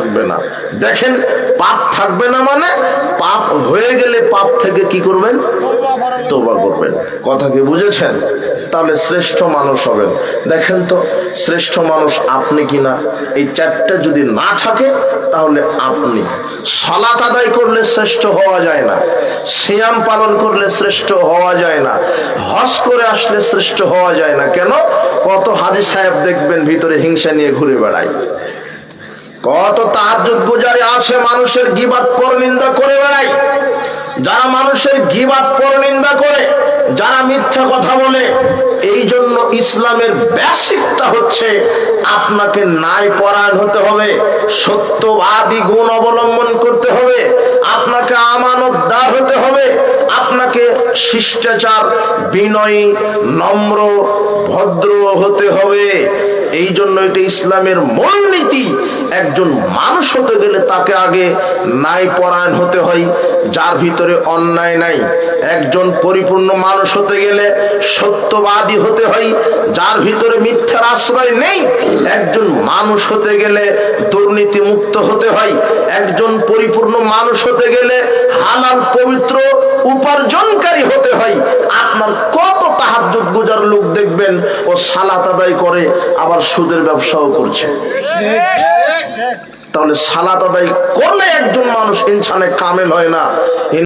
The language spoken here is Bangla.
থাকবে না। দেখেন, পাপ থাকবে না মানে পাপ হয়ে গেলে পাপ থেকে কি করবেন? তোবা করবেন। কথা কি বুঝেছেন? তাহলে শ্রেষ্ঠ মানুষ হবেন। দেখেন তো, শ্রেষ্ঠ মানুষ আপনি কিনা এই চারটা যদি না থাকে, তাহলে আপনি। সলাত আদায় করলে শ্রেষ্ঠ হওয়া যায় না। সিয়াম পালন করলে শ্রেষ্ঠ হওয়া যায় না। হজ করে আসলে শ্রেষ্ঠ হওয়া যায় না। কেন? কত হাজি সাহেব দেখবেন, ভিতরে হিংসা নিয়ে ঘুরে বেড়ায়। কত তাহাজ্জুদ গুজারি আছে, মানুষের গিবাদ পরনিন্দা করে বেড়ায়। যারা মানুষের গিবাদ পরনিন্দা করে, যারা মিথ্যা কথা বলে এই জন্য ইসলামের বেসিকটা হচ্ছে আপনাকে নাই পরায়ণ হতে হবে, সত্যবাদী গুণ অবলম্বন করতে হবে, আপনাকে আমানতদার হতে হবে, আপনাকে শিষ্টাচার, বিনয়ী, নম্র, ভদ্র হতে হবে। এই জন্য এটা ইসলামের মূলনীতি। একজন মানুষ হতে গেলে তাকে আগে নাই পরায়ণ হতে হয়, যার ভিতরে অন্যায় নাই। একজন পরিপূর্ণ মানুষ হতে গেলে সত্যবাদী হতে হয়, যার ভিতরে মিথ্যার আশ্রয় নেই। একজন মানুষ হতে গেলে দুর্নীতি মুক্ত হতে হয়, একজন পরিপূর্ণ মানুষ হতে গেলে হালাল, পবিত্র, উপার্জনকারী হতে হয়। আপনার কত তাহাজ্জুদ গুজার লোক দেখবেন ও সালাত আদায় করে, আবার সুদের ব্যবসাও করছে। তাহলে সালাত আদায় করলে একজন মানুষ ইনসানে কামেল হয় না।